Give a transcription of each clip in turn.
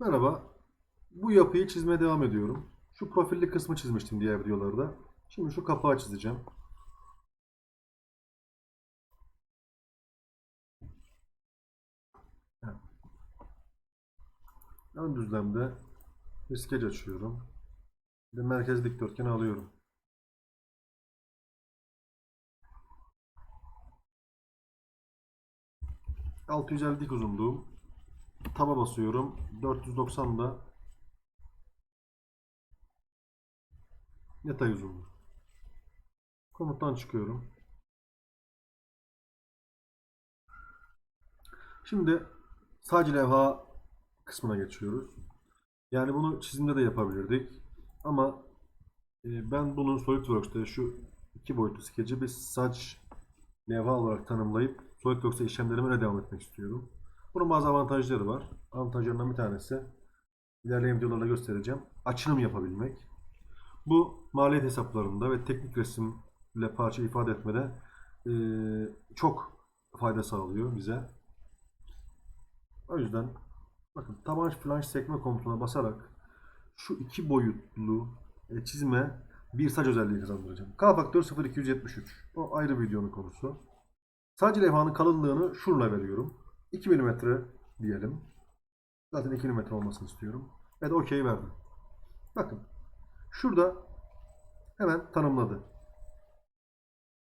Merhaba. Bu yapıyı çizmeye devam ediyorum. Şu profilli kısmı çizmiştim diğer videolarda. Şimdi şu kapağı çizeceğim. Ön düzlemde bir skeç açıyorum. Bir de merkez dikdörtgeni alıyorum. ...650 dik uzunluğum. Taba basıyorum. 490 da yatay uzunluğu. Komuttan çıkıyorum. Şimdi sadece levha kısmına geçiyoruz. Yani bunu çizimde de yapabilirdik. Ama e, ben bunu SolidWorks'te şu iki boyutlu skeci bir saç levha olarak tanımlayıp SolidWorks'te işlemlerime devam etmek istiyorum. Bunun bazı avantajları var. Avantajlarından bir tanesi ilerleyen videolarda göstereceğim. Açılım yapabilmek. Bu maliyet hesaplarında ve teknik resimle parça ifade etmede e, çok fayda sağlıyor bize. O yüzden bakın taban flanş sekme komutuna basarak şu iki boyutlu e, çizime bir saç özelliği kazandıracağım. K faktör 0273. O ayrı videonun konusu. Sadece levhanın kalınlığını şurla veriyorum. 2 mm diyelim. Zaten 2 mm olmasını istiyorum. Evet okey verdim. Bakın. Şurada hemen tanımladı.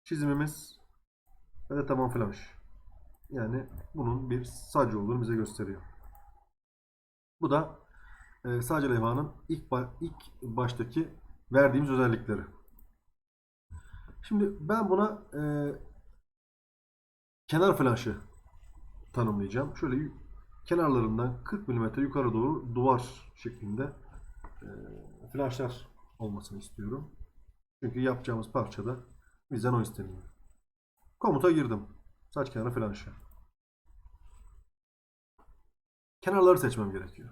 Çizimimiz ve de taban flash. Yani bunun bir sadece olduğunu bize gösteriyor. Bu da e, sadece levhanın ilk, ba- ilk baştaki verdiğimiz özellikleri. Şimdi ben buna e, kenar flaşı tanımlayacağım. Şöyle kenarlarından 40 mm yukarı doğru duvar şeklinde e, flaşlar olmasını istiyorum. Çünkü yapacağımız parçada bizden o isteniyor. Komuta girdim. Saç kenarı flanşı. Kenarları seçmem gerekiyor.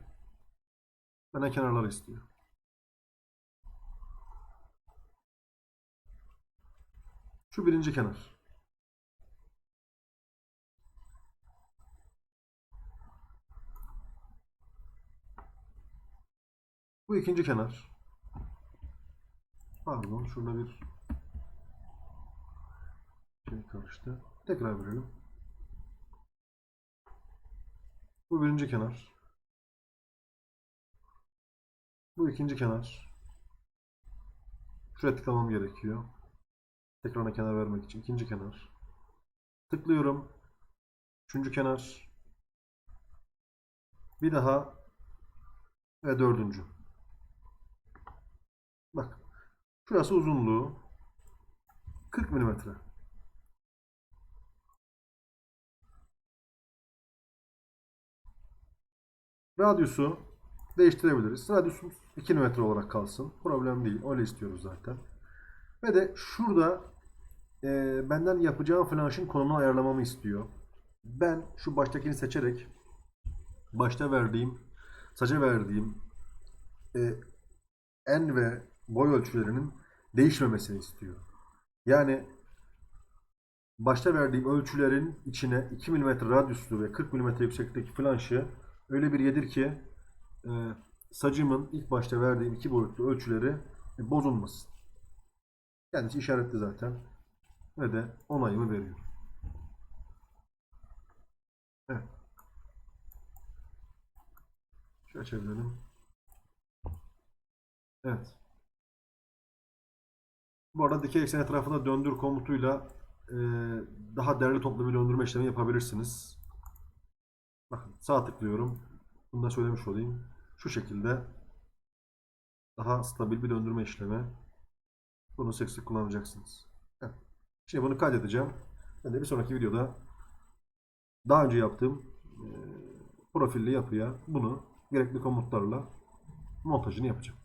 Bana kenarları istiyor. Şu birinci kenar. Bu ikinci kenar. Pardon, şurada bir şey karıştı. Tekrar verelim. Bu birinci kenar. Bu ikinci kenar. Şuraya tıklamam gerekiyor. Tekrarına kenar vermek için. ikinci kenar. Tıklıyorum. Üçüncü kenar. Bir daha. Ve dördüncü. Şurası uzunluğu 40 milimetre. Radyusu değiştirebiliriz. Radyusumuz 2 metre olarak kalsın. Problem değil. Öyle istiyoruz zaten. Ve de şurada e, benden yapacağım flanşın konumunu ayarlamamı istiyor. Ben şu baştakini seçerek başta verdiğim, saca verdiğim e, en ve boy ölçülerinin değişmemesini istiyor. Yani başta verdiğim ölçülerin içine 2 mm radyuslu ve 40 mm yükseklikteki flanşı öyle bir yedir ki e, sacımın ilk başta verdiğim iki boyutlu ölçüleri e, bozulmasın. Kendisi işaretli zaten. Ve de onayımı veriyor. Evet. Şöyle çevirelim. Evet. Bu arada dikey eksen etrafında döndür komutuyla e, daha değerli toplu bir döndürme işlemi yapabilirsiniz. Bakın sağ tıklıyorum. Bunu da söylemiş olayım. Şu şekilde daha stabil bir döndürme işlemi. Bunu sık kullanacaksınız. Evet. Şimdi bunu kaydedeceğim. Ben de bir sonraki videoda daha önce yaptığım e, profilli yapıya bunu gerekli komutlarla montajını yapacağım.